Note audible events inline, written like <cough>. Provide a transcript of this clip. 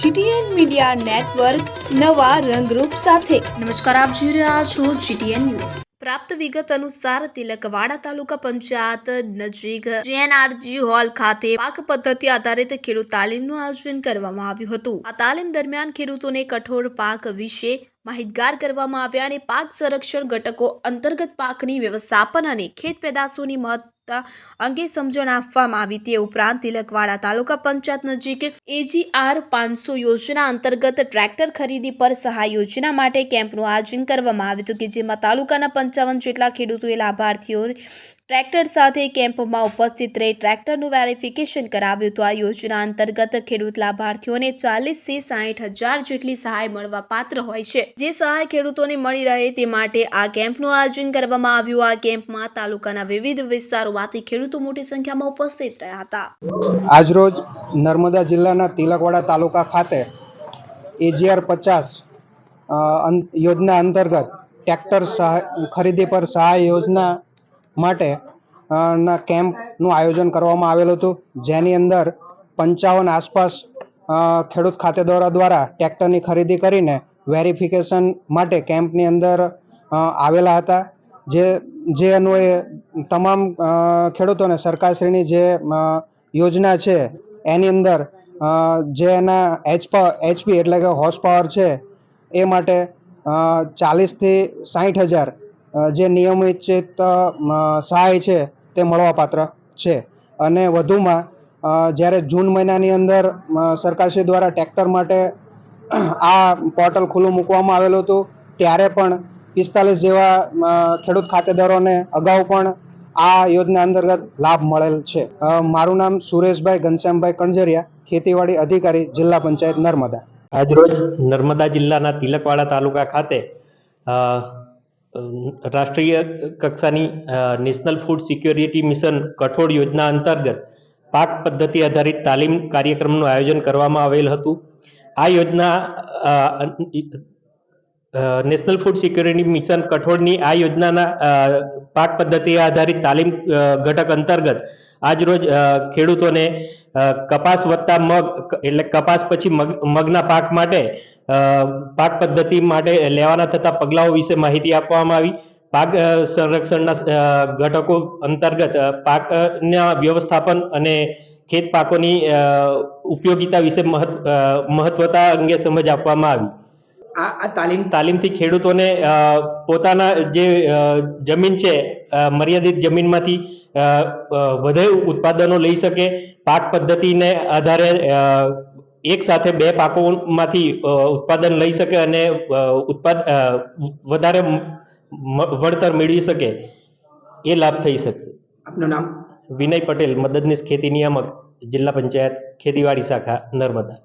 GTN media network નવા રંગરૂપ સાથે. નમસ્કાર, આપ જોઈ રહ્યા છો જીટીએન ન્યૂઝ. પ્રાપ્ત વિગત અનુસાર તિલકવાડા તાલુકા પંચાયત નજીક જીએનઆરજી હોલ ખાતે પાક પદ્ધતિ આધારિત ખેડૂત તાલીમનું આયોજન કરવામાં આવ્યું હતું. આ તાલીમ દરમિયાન ખેડૂતોને કઠોળ પાક વિશે માહિતગાર કરવામાં આવ્યા અને પાક સંરક્ષણ ઘટકો અંતર્ગત પાકની વ્યવસ્થાપન અને ખેત પેદાશોની મહત્તા અંગે સમજણ આપવામાં આવી તે ઉપરાંત તિલકવાડા તાલુકા પંચાયત નજીક એજીઆર પાંચસો યોજના અંતર્ગત ટ્રેક્ટર ખરીદી પર સહાય યોજના માટે કેમ્પનું આયોજન કરવામાં આવ્યું હતું કે જેમાં તાલુકાના પંચાવન જેટલા ખેડૂતોએ લાભાર્થીઓ ટ્રેક્ટર સાથે કેમ્પમાં ઉપસ્થિત રહી ટ્રેક્ટરનું વેરિફિકેશન કરાવ્યું હતું. આ યોજના અંતર્ગત ખેડૂત લાભાર્થીઓને ચાલીસથી સાહીઠ હજાર જેટલી સહાય મળવા પાત્ર હોય છે. જે સહાય ખેડૂતોને મળી રહે તે માટે આ કેમ્પનું આયોજન કરવામાં આવ્યું. આ કેમ્પમાં તાલુકાના વિવિધ વિસ્તારોમાંથી ખેડૂતો મોટી સંખ્યામાં ઉપસ્થિત રહ્યા હતા. આજરોજ નર્મદા જિલ્લાના તિલકવાડા તાલુકા ખાતે એજીઆર પચાસ યોજના અંતર્ગત ટ્રેક્ટર સહાય, ખરીદી પર સહાય યોજના માટે ના કેમ્પનું આયોજન કરવામાં આવેલું હતું, જેની અંદર પંચાવન આસપાસ ખેડૂત ખાતેદારો દ્વારા ટ્રેક્ટરની ખરીદી કરીને વેરિફિકેશન માટે કેમ્પની અંદર આવેલા હતા. જે જે અન્વયે તમામ ખેડૂતોને સરકારશ્રીની જે યોજના છે, એની અંદર જે એના એચ એચપી એટલે કે હોર્સ પાવર છે, એ માટે ચાલીસથી સાઠ હજાર જે નિયમિત સહાય છે તે મળવાપાત્ર છે. અને વધુમાં જ્યારે જૂન મહિનાની અંદર સરકારશ્રી દ્વારા ટ્રેક્ટર માટે <clears throat> આ પોર્ટલ ખુલ્લું મૂકવામાં આવેલું હતું, ત્યારે પણ પિસ્તાલીસ જેવા ખેડૂત ખાતેદારોને અગાઉ પણ આ યોજના અંતર્ગત લાભ મળેલ છે. મારું નામ સુરેશભાઈ ઘનશ્યામભાઈ કણજરિયા ખેતીવાડી અધિકારી, જિલ્લા પંચાયત નર્મદા. આજરોજ નર્મદા જિલ્લાના તિલકવાડા તાલુકા ખાતે રાષ્ટ્રીય કક્ષાની નેશનલ ફૂડ સિક્યોરિટી મિશન કઠોળ યોજના અંતર્ગત પાક પદ્ધતિ આધારિત તાલીમ કાર્યક્રમનું આયોજન કરવામાં આવેલ હતું. આ યોજના નેશનલ ફૂડ સિક્યોરિટી મિશન કઠોળની આ યોજનાના પાક પદ્ધતિ આધારિત તાલીમ ઘટક અંતર્ગત આજરોજ ખેડૂતોને કપાસ વત્તા મગ એટલે કપાસ પછી મગ, મગના પાક માટે પાક પદ્ધતિ માટે લેવાના થતા પગલાઓ વિશે માહિતી આપવામાં આવી. પાક સંરક્ષણના ઘટકો અંતર્ગત પાકના વ્યવસ્થાપન અને ખેત પાકોની ઉપયોગિતા વિશે મહત્વતા અંગે સમજ આપવામાં આવી. આ આ તાલીમ તાલીમથી ખેડૂતોને પોતાના જે જમીન છે મર્યાદિત જમીનમાંથી વધુ ઉત્પાદનો લઈ શકે. પાક પદ્ધતિને આધારે એક સાથે બે પાકોમાંથી ઉત્પાદન લઈ શકે અને ઉત્પાદ વધારે વળતર મેળવી શકે એ લાભ થઈ શકશે. આપનું નામ? વિનય પટેલ મદદનીશ ખેતી નિયામક જિલ્લા પંચાયત ખેતીવાડી શાખા નર્મદા.